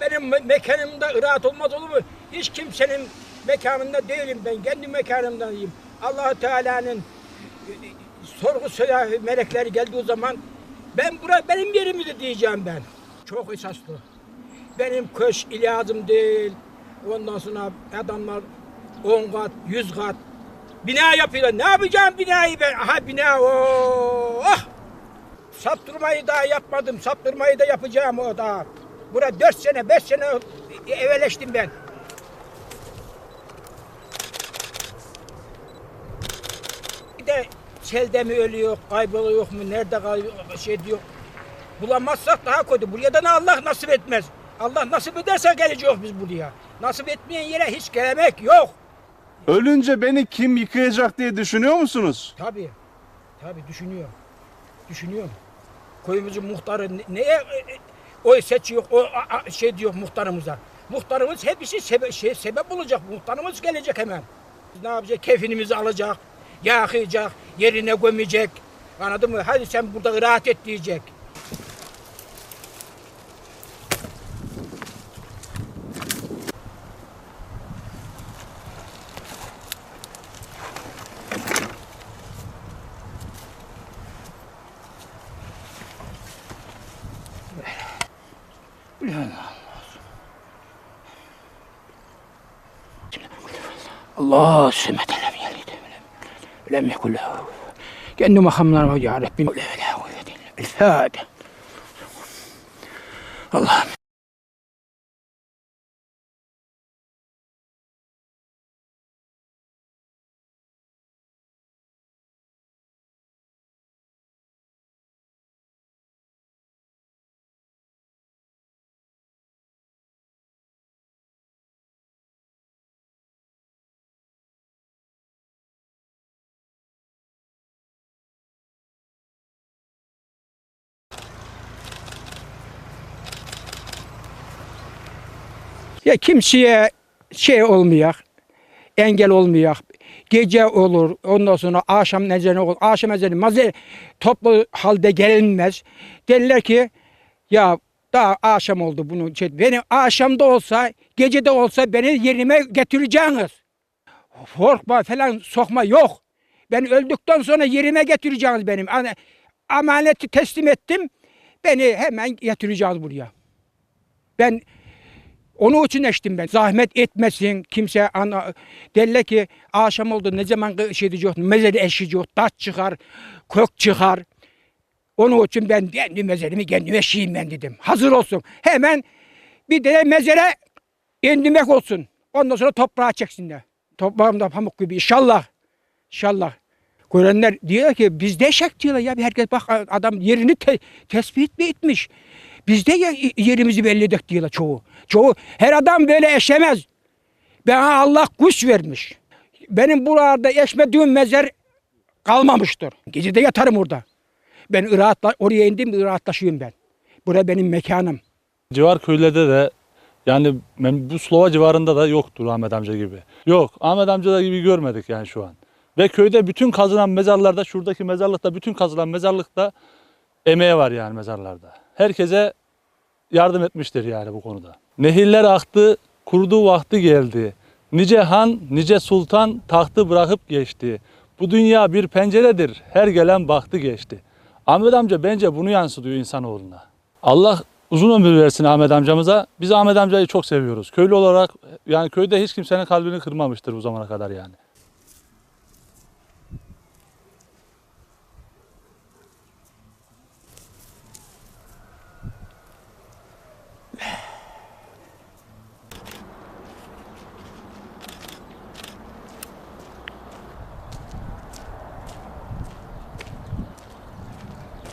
Benim me- mekanımda rahat olmaz olur mu? Hiç kimsenin mekanında değilim ben. Kendi mekanımdayım. allah Teala'nın e, sorgu söyle melekleri geldiği zaman ben bura benim yerimdir diyeceğim ben. Çok esaslı. Benim köş ilazım değil. Ondan sonra adamlar 10 kat, 100 kat bina yapıyorlar. Ne yapacağım binayı ben? Aha bina oh! Saptırmayı daha yapmadım. Saptırmayı da yapacağım o daha. Bura 4 sene, 5 sene evvelleştim ben. Bir de selde mi ölüyor, kayboluyor mu, nerede kalıyor, şey diyor. Bulamazsak daha kötü. Buraya da ne Allah nasip etmez. Allah nasip ederse geleceğiz biz buraya. Nasip etmeyen yere hiç gelemek yok. Ölünce beni kim yıkayacak diye düşünüyor musunuz? Tabii. Tabii düşünüyorum. Düşünüyorum. Köyümüzün muhtarı ne- neye e, e, oy seçiyor, o şey diyor muhtarımıza. Muhtarımız hepsi sebe, şey, sebep olacak. Muhtarımız gelecek hemen. Ne yapacak? Kefinimizi alacak, yakacak, yerine gömecek. Anladın mı? Hadi sen burada rahat et diyecek. الله سمة لم يلد لم يكن له كأنه ما خمنا رجع جعلت لا حول ولا قوة إلا بالله الله. Ya kimseye şey olmayak, engel olmayak. Gece olur, ondan sonra akşam nezeni olur. Akşam ezanı maze toplu halde gelinmez. Derler ki ya daha akşam oldu bunu. Şey, beni akşamda olsa, gecede olsa beni yerime getireceğiniz. Korkma falan sokma yok. Ben öldükten sonra yerime getireceğiniz benim. Hani amaneti teslim ettim. Beni hemen getireceğiz buraya. Ben onun için eştim ben. Zahmet etmesin kimse. Ana, derler ki akşam oldu ne zaman şey diyecek, mezeli eşecek, taş çıkar, kök çıkar. Onun için ben kendi mezelimi kendim eşeyim ben dedim. Hazır olsun. Hemen bir de mezere indirmek olsun. Ondan sonra toprağa çeksinler. Toprağımda pamuk gibi inşallah. İnşallah. Görenler diyor ki bizde eşek diyorlar ya. Herkes bak adam yerini te- tespit mi etmiş. Bizde ya- yerimizi belli edek diyorlar çoğu. Çoğu her adam böyle eşemez. Bana Allah kuş vermiş. Benim buralarda eşmediğim mezar kalmamıştır. Gece de yatarım orada. Ben rahatla oraya indim rahatlaşıyorum ben. Bura benim mekanım. Civar köylerde de yani ben bu Slova civarında da yoktur Ahmet amca gibi. Yok Ahmet amca da gibi görmedik yani şu an. Ve köyde bütün kazılan mezarlarda şuradaki mezarlıkta bütün kazılan mezarlıkta emeği var yani mezarlarda. Herkese yardım etmiştir yani bu konuda. Nehirler aktı, kurdu vakti geldi. Nice han, nice sultan tahtı bırakıp geçti. Bu dünya bir penceredir, her gelen baktı geçti. Ahmet amca bence bunu yansıtıyor insanoğluna. Allah uzun ömür versin Ahmet amcamıza. Biz Ahmet amcayı çok seviyoruz. Köylü olarak yani köyde hiç kimsenin kalbini kırmamıştır bu zamana kadar yani.